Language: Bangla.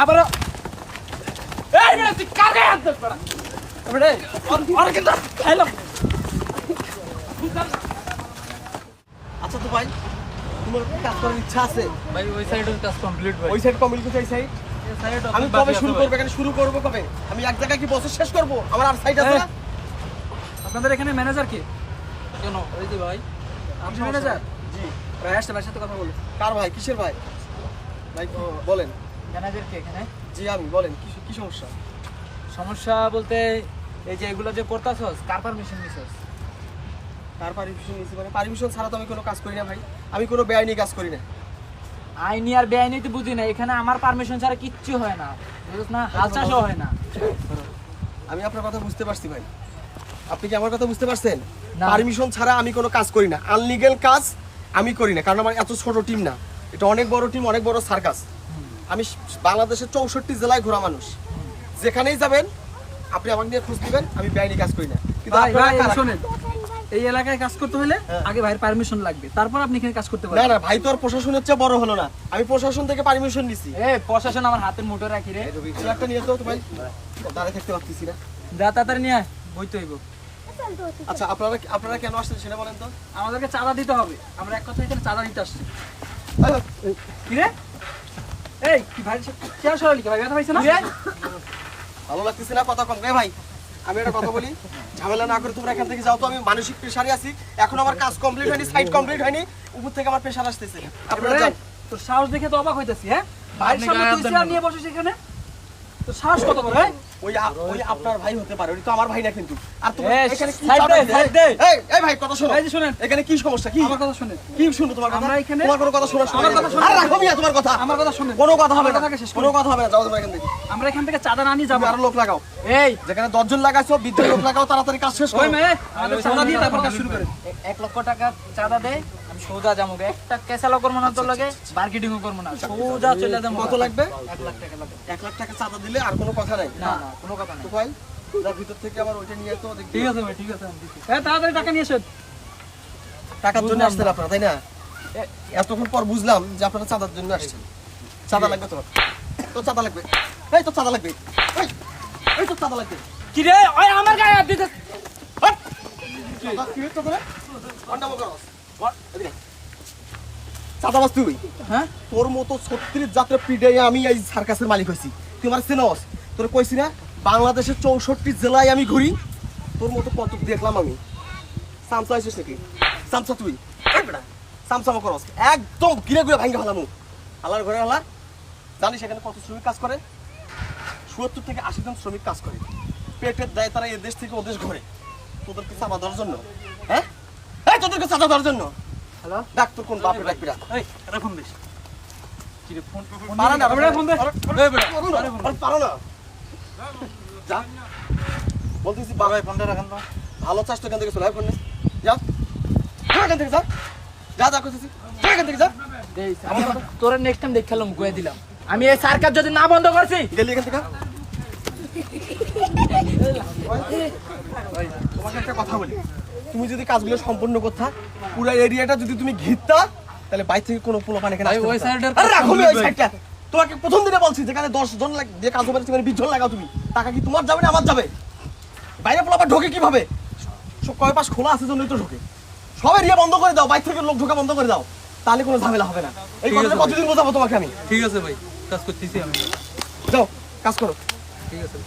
আবার এই তুই কার গায়ে হাত কিন্তু খাইলাম আচ্ছা তো ভাই তোমার কাজ করার ইচ্ছা আছে? ভাই ওই সাইডের কাজ কমপ্লিট ভাই। ওই সাইড চাই সাইড আমি কবে শুরু করব এখানে শুরু করব কবে? আমি এক জায়গায় কি বছর শেষ করব? আমার আর সাইড আছে না? আপনাদের এখানে ম্যানেজার কি? কেন? ওই যে ভাই আপনি ম্যানেজার জি। ভাই আসতে ভাইয়ের সাথে কথা বলি কার ভাই? কিসের ভাই ভাই? বলেন। ম্যানেজার এখানে? জি আমি বলেন কি কি সমস্যা? সমস্যা বলতে এই যে এগুলো যে করতাছস কার পারমিশন নিছস? তার পারমিশন নিয়েছি মানে পারমিশন ছাড়া তো আমি কোনো কাজ করি না ভাই। আমি কোনো বেআইনি কাজ করি না। আইনি আর বেআইনি তো বুঝি না এখানে আমার পারমিশন ছাড়া কিচ্ছু হয় না। বুঝছ না? হাল চাষও হয় না। আমি আপনার কথা বুঝতে পারছি ভাই। আপনি কি আমার কথা বুঝতে পারছেন। পারমিশন ছাড়া আমি কোনো কাজ করি না। আনলিগেল কাজ আমি করি না কারণ আমার এত ছোট টিম না। এটা অনেক বড় টিম অনেক বড় সার্কাস আমি বাংলাদেশের চৌষট্টি জেলায় ঘোরা মানুষ। যেখানেই যাবেন আপনি আমাকে নিয়ে খোঁজ দিবেন আমি বেআইনি কাজ করি না। কিন্তু আপনারা শোনেন এই এলাকায় কাজ করতে হলে হ্যাঁ। আগে ভাইয়ের পারমিশন লাগবে। তারপর আপনি এখানে কাজ করতে পারবেন। না ভাই তো আর প্রশাসনের চেয়ে বড় হলো না। আমি প্রশাসন থেকে পারমিশন নিছি। এ প্রশাসন আমার হাতের মুঠো রাখি রে। একটা নিয়ে তো ভাই। দাঁড়িয়ে থাকতে পারতেছি না। যা তাড়াতাড়ি নিয়ে আয়, বইতে হইব। আচ্ছা আপনারা আপনারা কেন আসছেন সেটা বলেন তো। আমাদেরকে চাঁদা দিতে হবে। আমরা এক কথা এখানে চাঁদা দিতে আসছি। কি রে এই কি ভাই চেয়ার সরালি ভাই ব্যথা পাইছে না? ভালো লাগতেছে না কথা কম। রে ভাই আমি একটা কথা বলি ঝামেলা না করে তোমরা এখান থেকে যাও তো আমি মানসিক প্রেশারে আছি। এখন আমার কাজ কমপ্লিট হয়নি সাইড কমপ্লিট হয়নি উপর থেকে আমার প্রেশার আসতেছে। আপনারা তোর সাহস দেখে তো অবাক হইতাছি হ্যাঁ? ভাই সামনে তুই চেয়ার। নিয়ে বসে এখানে? তোর সাহস কত বড় ওই ওই আপনার ভাই হতে পারে ওই তো আমার ভাই না কিন্তু। আর তোমরা এখানে কি side চাও দে, নাকি? side দে। এই এই ভাই কথা শোনো। এই যে শুনেন। এখানে কি সমস্যা? কি? আমার কথা শুনেন। কি শুনো তোমার কথা? আমরা এখানে- তোমার কোনো কথা শোনা আমার কথা শোনো। আর রাখো মিয়া তোমার কথা। আমার কথা শুনেন। কোনো কথা হবে না। কোনো কথা হবে না। যাও তোমরা এখান থেকে। আমরা এখান থেকে চাঁদা না নিয়ে যাব। আরও লোক লাগাও। এই। যেখানে দশজন লাগাইছো বিদ্যুৎ লোক লাগাও তাড়াতাড়ি কাজ শেষ ওই মেয়ে আমাদের চাঁদা দিয়ে তারপর কাজ শুরু করে এক লক্ষ টাকা চাঁদা দে। আমি সোজা যাব একটা কেসালো করব না তোর লাগে মার্কেটিংও করব না। সোজা চলে যাব। কত লাগবে? এক লাখ টাকা লাগবে। এক লাখ টাকা চাঁদা দিলে আর কোনো কথা নাই? না না কোনো কথা তো ভাই যা ভিতর থেকে আবার ওইটা নিয়ে তো ঠিক আছে ভাই ঠিক আছে আমি তাড়াতাড়ি টাকা নিয়ে এসেন টাকার জন্য আসছেন আপনারা তাই না? এতক্ষণ পর বুঝলাম যে আপনারা চাঁদার জন্য আসছেন। চাঁদা লাগবে তোমার। তো চাঁদা লাগবে। এই তো চাঁদা লাগবে। এই, তো চাঁদা লাগবে। কি রে? ওই আমার গায়ে হাত দিতে কি? অন্যায় করো। চাঁদাবাজ তুই? হ্যাঁ? তোর মতো ছত্রিশ যাত্রা পিডাই আমি এই সার্কাসের মালিক হয়েছি। তুই আমার তোর কইছি না বাংলাদেশের চৌষট্টি জেলায় আমি ঘুরি। তোর মতো কত দেখলাম আমি। সামসা আইসিস নাকি? সামসা তুই। বেটা করস একদম গিরে গিরে ভাঙ্গে ফেলামু আল্লাহর ঘরে আল্লাহ জানিস এখানে কত শ্রমিক কাজ করে? সত্তর থেকে আশি জন শ্রমিক কাজ করে। পেটের দেয় তারা এ দেশ থেকে ওদেশ ঘরে। তোদেরকে চাঁদা দেওয়ার জন্য। হ্যাঁ? তোদেরকে চাঁদা দেওয়ার জন্য? হ্যালো? ডাক্তার কোন বাপের ডাকবিরা এই এটা ফোন দিস। কি রে ফোন পারা না বেটা ফোন দে এই বেটা পারো না, আরে পারো। না। যা। বলতেছি বাবা ফোনটা রাখেন তো। ভালো চাষ তো এখান থেকে চলে ফোন নে। যা। এখান থেকে যা। যা যা করতেছি এখান থেকে যা। তোর নেক্সট টাইম দেখালাম গুয়ে দিলাম। আমি এই সার্কাস যদি না বন্ধ করছি। গেলি এখান থেকে? তোমাকে একটা কথা বলি। তুমি যদি কাজগুলো সম্পূর্ণ করতা পুরো এরিয়াটা যদি তুমি ঘিরতা তাহলে বাইরে থেকে কোনো পোলো পানি ভাই, ওই সাইডের আরে রাখো ওই সাইডটা তোমাকে প্রথম দিনে বলছি যেখানে দশ জন লাগ- যে কাজ হবে সেখানে বিশ জন লাগাও তুমি। টাকা কি তোমার যাবে না আমার যাবে? বাইরে পোলা ঢোকে কীভাবে? সব কয় পাশ খোলা আছে জন্যই তো ঢোকে। সব এরিয়া বন্ধ করে দাও বাইরে থেকে লোক ঢোকা বন্ধ করে দাও। তাহলে কোনো ঝামেলা হবে না। এই কথাটা কতদিন বোঝাবো তোমাকে আমি? ঠিক আছে ভাই কাজ করতেছি আমি। যাও কাজ করো। ঠিক আছে